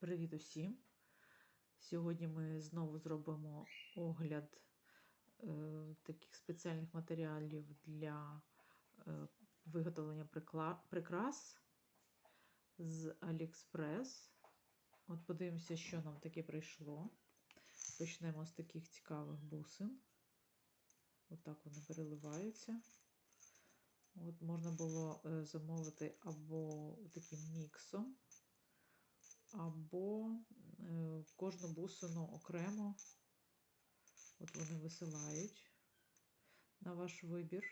Привіт усім! Сьогодні ми знову зробимо огляд е, таких спеціальних матеріалів для е, виготовлення прикла- прикрас з AliExpress. От подивимося, що нам таке прийшло. Почнемо з таких цікавих бусин. Отак вони переливаються. От можна було е, замовити або таким міксом, або е, кожну бусину окремо. От вони висилають на ваш вибір.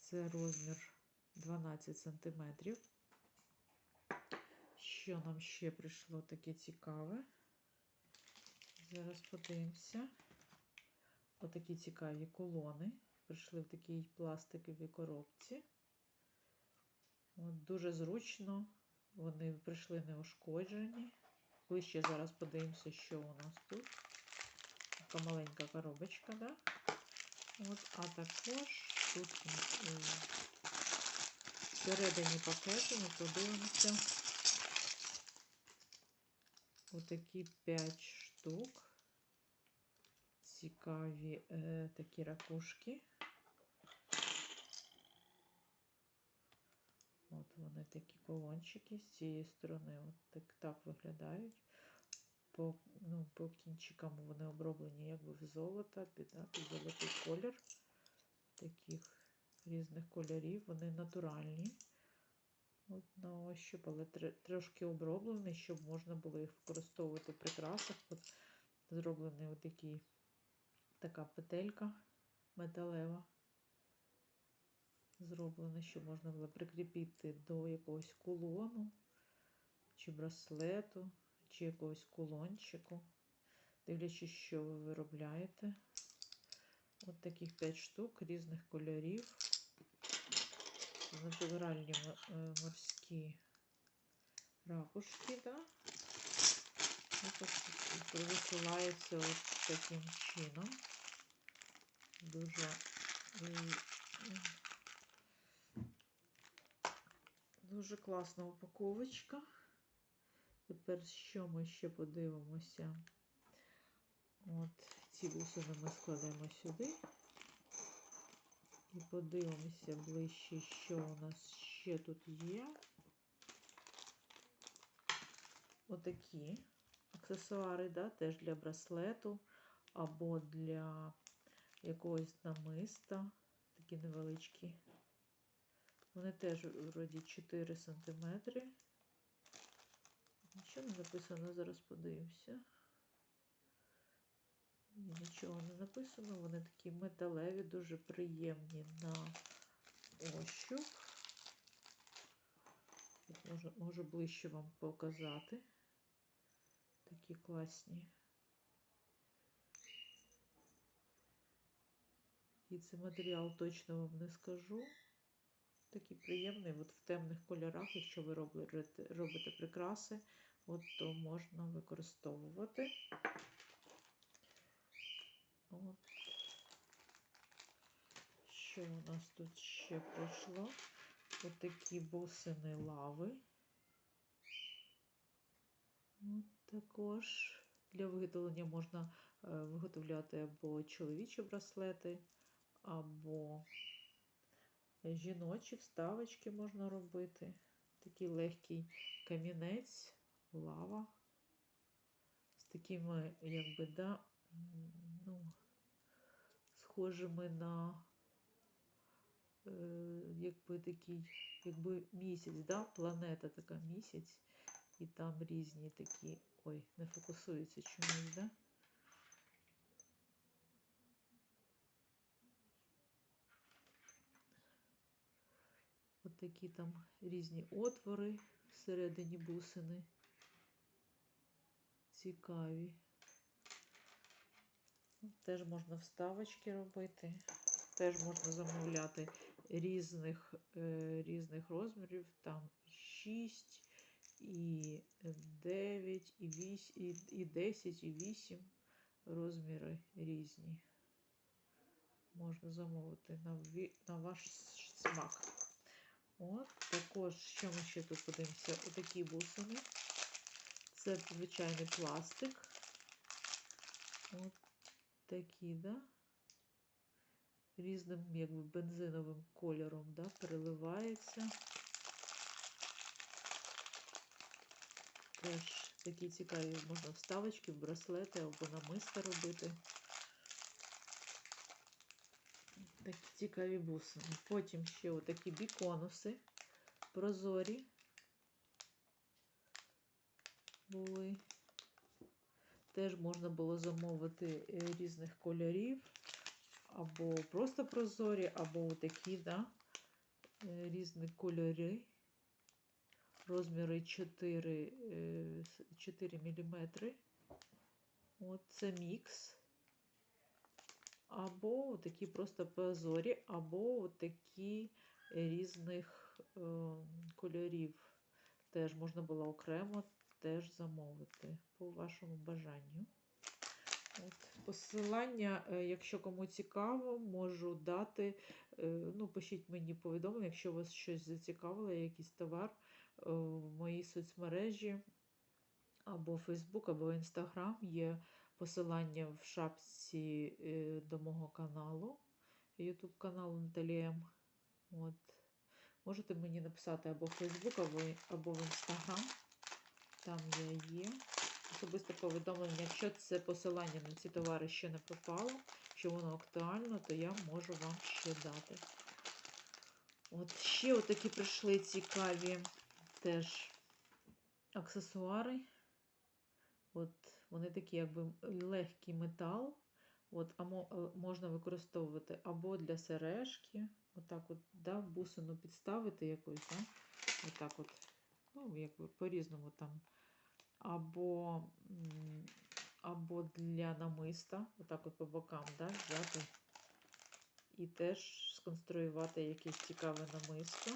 Це розмір 12 см. Що нам ще прийшло таке цікаве? Зараз подивимося. Отакі цікаві колони. Прийшли в такій пластиковій коробці. От Дуже зручно. Вони прийшли неушкоджені. Ближче зараз подивимося, що у нас тут. Така маленька коробочка, да? От, а також тут е, всередині пакету ми подивимося отакі 5 штук. Цікаві е, такі ракушки. От вони такі колончики з цієї сторони так, так виглядають. По ну, по кінчикам вони оброблені якби в золото, під, да, під золотий колір. Таких різних кольорів. Вони натуральні. От на ощуп, але трошки оброблені, щоб можна було їх використовувати в прикрасах. От зроблений отакий така петелька металева зроблена, щоб можна було прикріпити до якогось кулону, чи браслету, чи якогось кулончику, дивлячись, що ви виробляєте. От таких 5 штук різних кольорів. Натуральні морські ракушки, да? Висилається от таким чином. Дуже Дуже класна упаковочка. Тепер що ми ще подивимося? От ці бусини ми складемо сюди. І подивимося ближче, що у нас ще тут є. Отакі аксесуари, да, теж для браслету або для якогось намиста. Такі невеличкі. Вони теж вроді 4 см. Нічого не написано, зараз подивимося. Нічого не написано, вони такі металеві, дуже приємні на ощуп. Можу, можу ближче вам показати. Такі класні. І це матеріал точно вам не скажу. Такий приємний, от в темних кольорах, якщо ви робите, робите прикраси, от то можна використовувати. От. Що у нас тут ще пройшло? Ось такі бусини лави. Також для виготовлення можна е, виготовляти або чоловічі браслети, або жіночі вставочки можна робити. Такий легкий камінець, лава. З такими, якби, да, ну, схожими на е, якби такий, якби місяць, да, планета така місяць, і там різні такі, ой, не фокусується чомусь, да? Такі там різні отвори всередині бусини. Цікаві. Теж можна вставочки робити, теж можна замовляти різних е, різних розмірів, там 6, і 9, і 8, і, і 10, і 8 розміри різні. Можна замовити на ваш смак. От, також, що ми ще тут подивимося? Отакі бусини. Це звичайний пластик. От такі, да? Різним, якби бензиновим кольором, да, переливається. Теж такі цікаві можна вставочки, браслети або намиста робити. Такі цікаві бусини. Потім ще отакі біконуси прозорі були. Теж можна було замовити е, різних кольорів, або просто прозорі, або такі, да, е, різні кольори. Розміри 4, 4 мм. От мікс. Або такі просто прозорі, або такі різних е, кольорів. Теж можна було окремо теж замовити по вашому бажанню. От, Посилання, е, якщо кому цікаво, можу дати. Е, ну, Пишіть мені повідомлення, якщо вас щось зацікавило, якийсь товар е, в моїй соцмережі або Facebook, або Instagram є посилання в шапці до мого каналу, YouTube каналу Наталія. От. Можете мені написати або в Facebook, або, в Instagram. Там я є. Особисте повідомлення, якщо це посилання на ці товари ще не пропало, що воно актуально, то я можу вам ще дати. От ще отакі прийшли цікаві теж аксесуари. От Вони такі, якби легкий метал. От, А можна використовувати або для сережки, отак от, да, бусину підставити якусь, да? отак от, ну, якби по-різному там або або для намиста, отак от по бокам, да, взяти і теж сконструювати якесь цікаве намисто.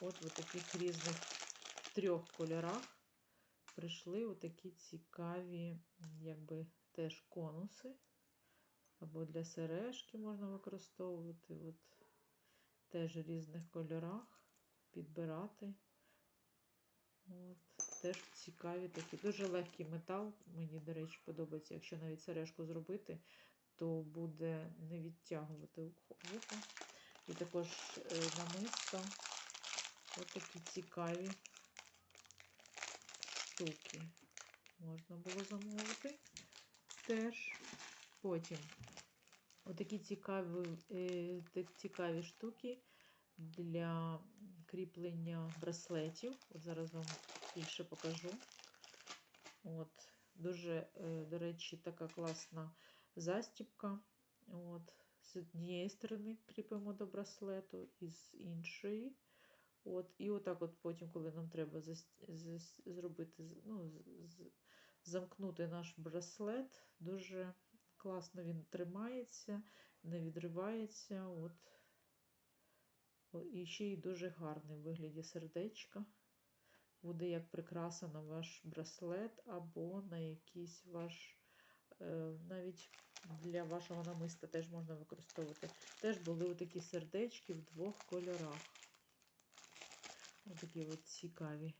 От в таких різних трьох кольорах прийшли отакі цікаві, якби теж конуси. Або для сережки можна використовувати. От Теж в різних кольорах підбирати. От, Теж цікаві такі. Дуже легкий метал. Мені, до речі, подобається. Якщо навіть сережку зробити, то буде не відтягувати вухо. І також е, намисто. Ось такі цікаві штуки. Можна було замовити. Теж. Потім отакі цікаві, е, цікаві штуки для кріплення браслетів. От зараз вам більше покажу. От, Дуже, е, до речі, така класна застіпка. От, З однієї сторони кріпимо до браслету, і з іншої. От, І отак от потім, коли нам треба зробити, ну, замкнути наш браслет, дуже класно він тримається, не відривається. От, і ще й дуже гарний в вигляді сердечка. Буде як прикраса на ваш браслет, або на якийсь ваш, е, навіть для вашого намиста теж можна використовувати. Теж були такі сердечки в двох кольорах. Ось такі от цікаві.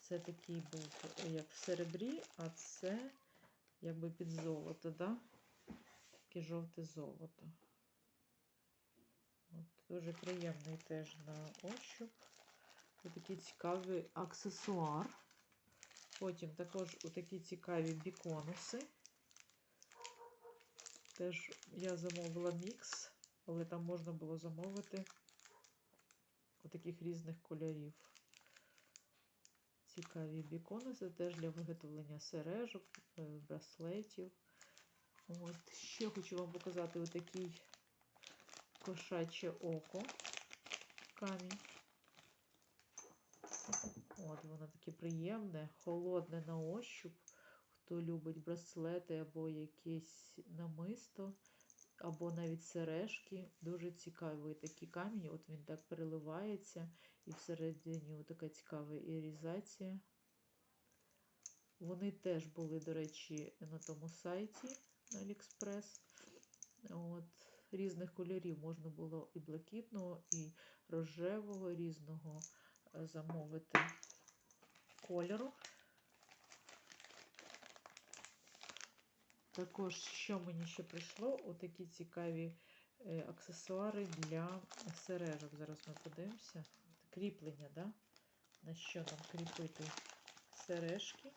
Це такий був, як в серебрі, а це якби під золото, да? Таке жовте золото. От, Дуже приємний теж на ощуп. Ось такий цікавий аксесуар. Потім також такі цікаві біконуси. Теж я замовила мікс, але там можна було замовити таких різних кольорів. Цікаві біконуси теж для виготовлення сережок, е, браслетів. От, Ще хочу вам показати отакий кошаче око камінь. От, воно таке приємне, холодне на ощуп. Хто любить браслети або якесь намисто, або навіть сережки. Дуже цікавий такий камінь. От він так переливається, і всередині така цікава ірізація. Вони теж були, до речі, на тому сайті на Aliexpress. От, різних кольорів. Можна було і блакитного, і рожевого, різного е, замовити кольору. Також, що мені ще прийшло, отакі цікаві е, аксесуари для сережок. Зараз ми подивимося. Кріплення, да? на що нам кріпити сережки.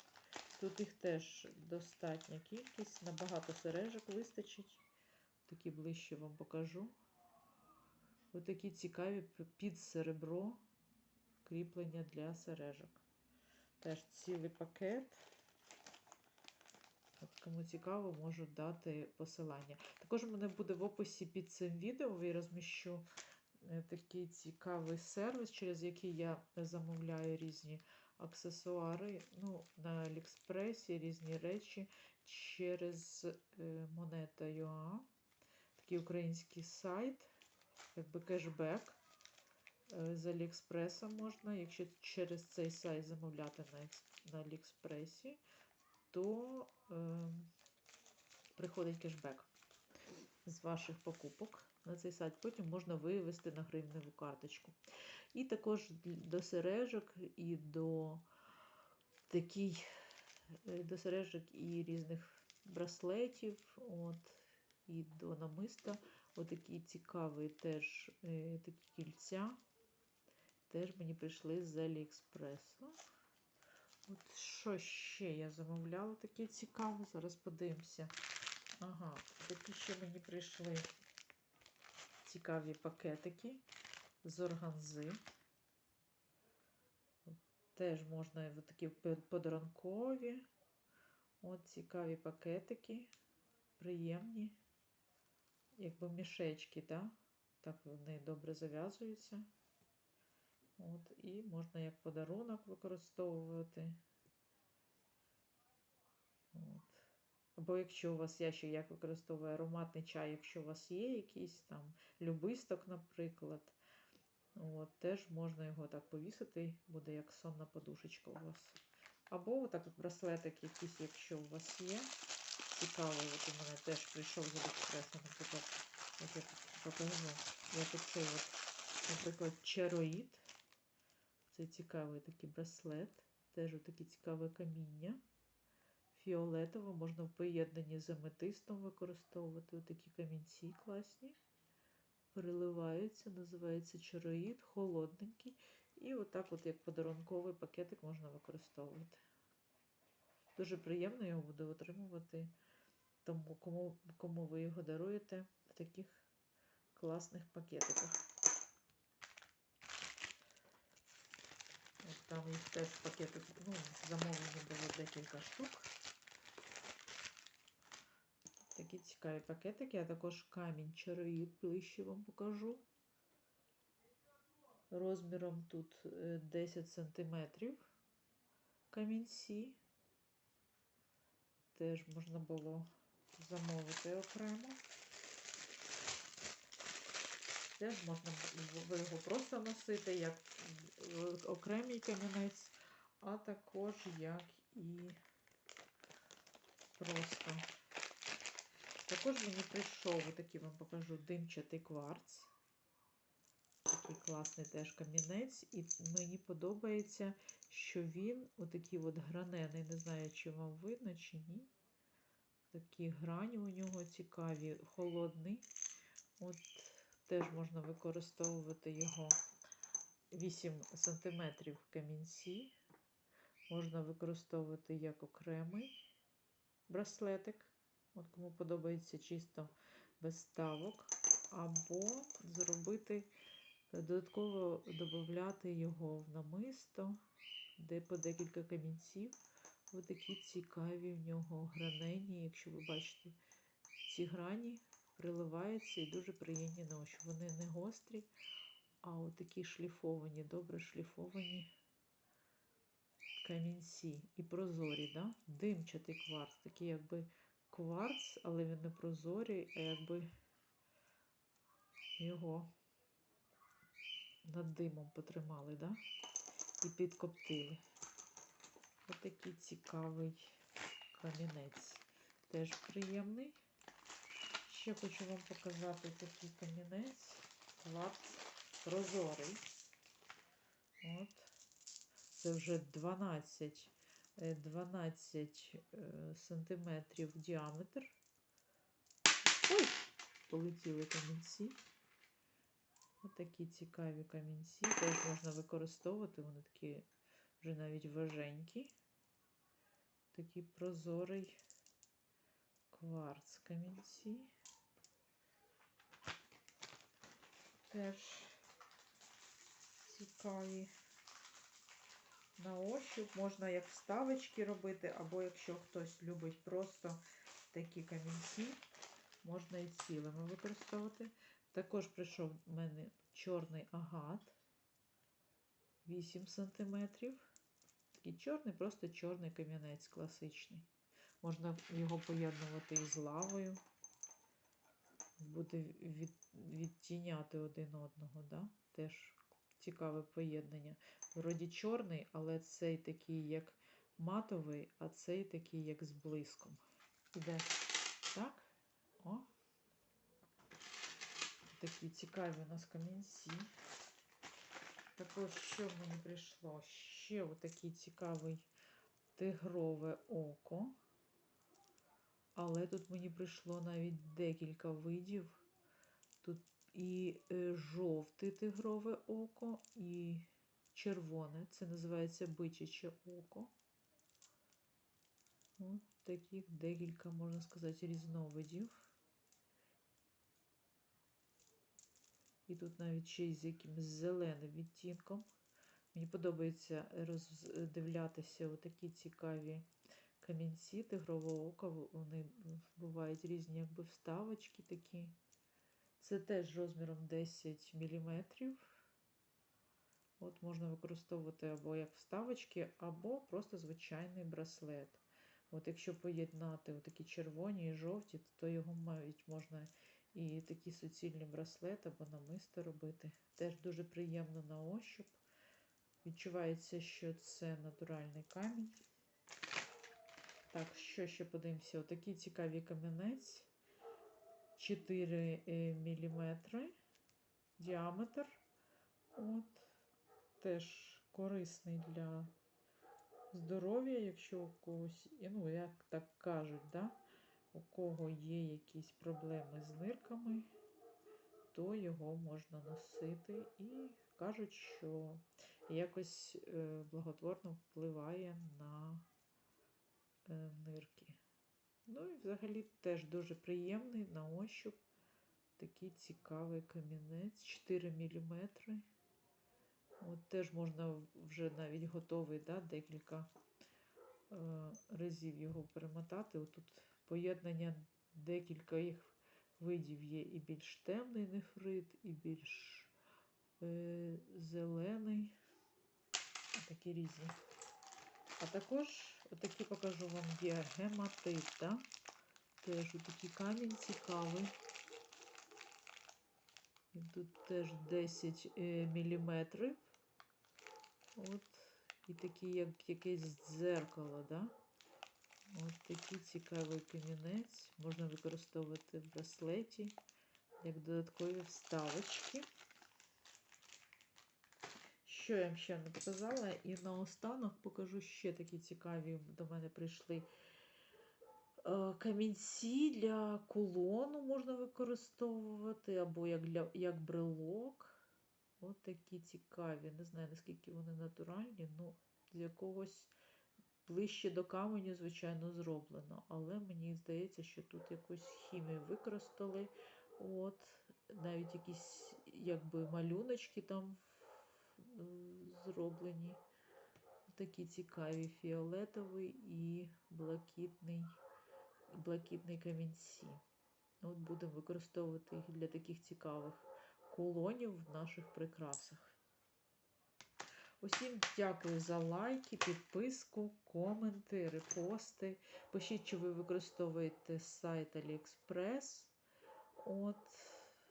Тут їх теж достатня кількість, на багато сережок вистачить. Такі ближче вам покажу. Отакі цікаві під серебро кріплення для сережок. Теж цілий пакет. Кому цікаво, можу дати посилання. Також у мене буде в описі під цим відео, я розміщу е, такий цікавий сервіс, через який я замовляю різні аксесуари. Ну, на Аліекспресі різні речі через е, Moneta.ua. Такий український сайт, якби кешбек. Е, З Аліекспреса можна. Якщо через цей сайт замовляти на, на Аліекспресі, то е, приходить кешбек з ваших покупок на цей сайт. Потім можна вивести на гривневу карточку. І також до сережок і до такий, е, до сережок і різних браслетів, от, і до намиста. Отакі цікаві теж е, такі кільця. Теж мені прийшли з Аліекспресу. От що ще я замовляла таке цікаве. Зараз подивимося. Ага, такі ще мені прийшли цікаві пакетики з органзи. Теж можна такі подарункові. От цікаві пакетики, приємні, якби мішечки, так? Так вони добре зав'язуються. От, і можна як подарунок використовувати. От. Або якщо у вас, я ще як використовую ароматний чай, якщо у вас є якийсь там любисток, наприклад, от, теж можна його так повісити, буде як сонна подушечка у вас. Або отак от браслетик якийсь, якщо у вас є. Цікавий, от у мене теж прийшов з Аліекспресу, наприклад, от я покажу. Я тут цей наприклад, чероїд. Це цікавий такий браслет. Теж таке цікаве каміння. Фіолетово можна в поєднанні з аметистом використовувати. Отакі камінці класні. Переливаються, називається чароїд, холодненький. І отак, от як подарунковий пакетик можна використовувати. Дуже приємно його буде отримувати тому, кому, кому ви його даруєте в таких класних пакетиках. Там їх теж пакетик, ну, замовлення було декілька штук. Такі цікаві пакетики, а також камінь чароїд ближче вам покажу. Розміром тут е, 10 сантиметрів камінці. Теж можна було замовити окремо. Теж можна бу- його просто носити як окремий камінець, а також як і просто. Також мені прийшов, отакий вам покажу, димчатий кварц. Такий класний теж камінець. І мені подобається, що він отакий от гранений. Не знаю, чи вам видно, чи ні. Такі грані у нього цікаві, холодний. От теж можна використовувати його 8 см в камінці. Можна використовувати як окремий браслетик. От кому подобається чисто без ставок. Або зробити, додатково додати його в намисто, де по декілька камінців. Ось такі цікаві в нього гранені. Якщо ви бачите, ці грані приливаються і дуже приємні на очі. Вони не гострі, а от такі шліфовані, добре шліфовані камінці і прозорі, да? димчатий кварц, такий якби кварц, але він не прозорий, а якби його над димом потримали, да? і підкоптили. Ось такий цікавий камінець. Теж приємний. Ще хочу вам показати такий камінець. Кварц прозорий. От. Це вже 12, е, 12 е, сантиметрів діаметр. Ой, полетіли камінці. Ось такі цікаві камінці. Теж можна використовувати. Вони такі вже навіть важенькі. Такий прозорий кварц камінці. Теж цікаві. На ощуп можна як вставочки робити, або якщо хтось любить просто такі камінці, можна і цілими використовувати. Також прийшов в мене чорний агат 8 см. Такий чорний, просто чорний кам'янець класичний. Можна його поєднувати із лавою. Буде від, відтіняти один одного. Да? Теж цікаве поєднання. Вроді чорний, але цей такий як матовий, а цей такий як з блиском. Іде так. О. Такі цікаві у нас камінці. Також, що мені прийшло? Ще отакий цікавий тигрове око. Але тут мені прийшло навіть декілька видів. Тут і е, жовте тигрове око, і червоне. Це називається бичаче око. От таких декілька, можна сказати, різновидів. І тут навіть ще й з якимось зеленим відтінком. Мені подобається роздивлятися отакі цікаві камінці тигрового ока. Вони бувають різні якби вставочки такі. Це теж розміром 10 мм. От можна використовувати або як вставочки, або просто звичайний браслет. От Якщо поєднати такі червоні і жовті, то його навіть можна і такий суцільний браслет або намисто робити. Теж дуже приємно на ощуп. Відчувається, що це натуральний камінь. Так, що ще подивимося? Отакий цікавий камінець. 4 мм діаметр. От, Теж корисний для здоров'я, якщо у когось, ну, як так кажуть, да? у кого є якісь проблеми з нирками, то його можна носити. І кажуть, що якось е, благотворно впливає на е, нирки. Ну і взагалі теж дуже приємний на ощуп. Такий цікавий камінець, 4 мм. От Теж можна вже навіть готовий, да, декілька е, разів його перемотати. Отут поєднання декілька їх видів є і більш темний нефрит, і більш е, зелений. Такі різні. А також отакі покажу вам є гематит. Да? Теж такий камінь цікавий. Тут теж 10 мм. От, і такий, як якесь дзеркало, да? От такий цікавий камінець. Можна використовувати в браслеті, як додаткові вставочки. Що я вам ще не показала, і наостанок покажу ще такі цікаві до мене прийшли е, камінці для кулону можна використовувати, або як для, як брелок. От такі цікаві. Не знаю, наскільки вони натуральні, ну, з якогось ближче до каменю, звичайно, зроблено. Але мені здається, що тут якусь хімію використали. От, Навіть якісь якби малюночки там зроблені. Такі цікаві фіолетовий і блакитний блакитний камінці. От Будемо використовувати їх для таких цікавих кулонів в наших прикрасах. Усім дякую за лайки, підписку, коменти, репости. Пишіть, чи ви використовуєте сайт AliExpress от,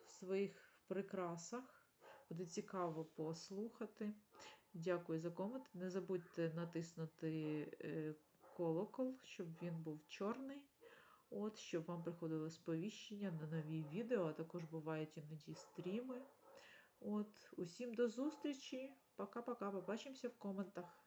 в своїх прикрасах. Буде цікаво послухати. Дякую за комент. Не забудьте натиснути е, колокол, щоб він був чорний. От, щоб вам приходили сповіщення на нові відео, а також бувають іноді стріми. От, усім до зустрічі. Пока-пока. Побачимося в коментах.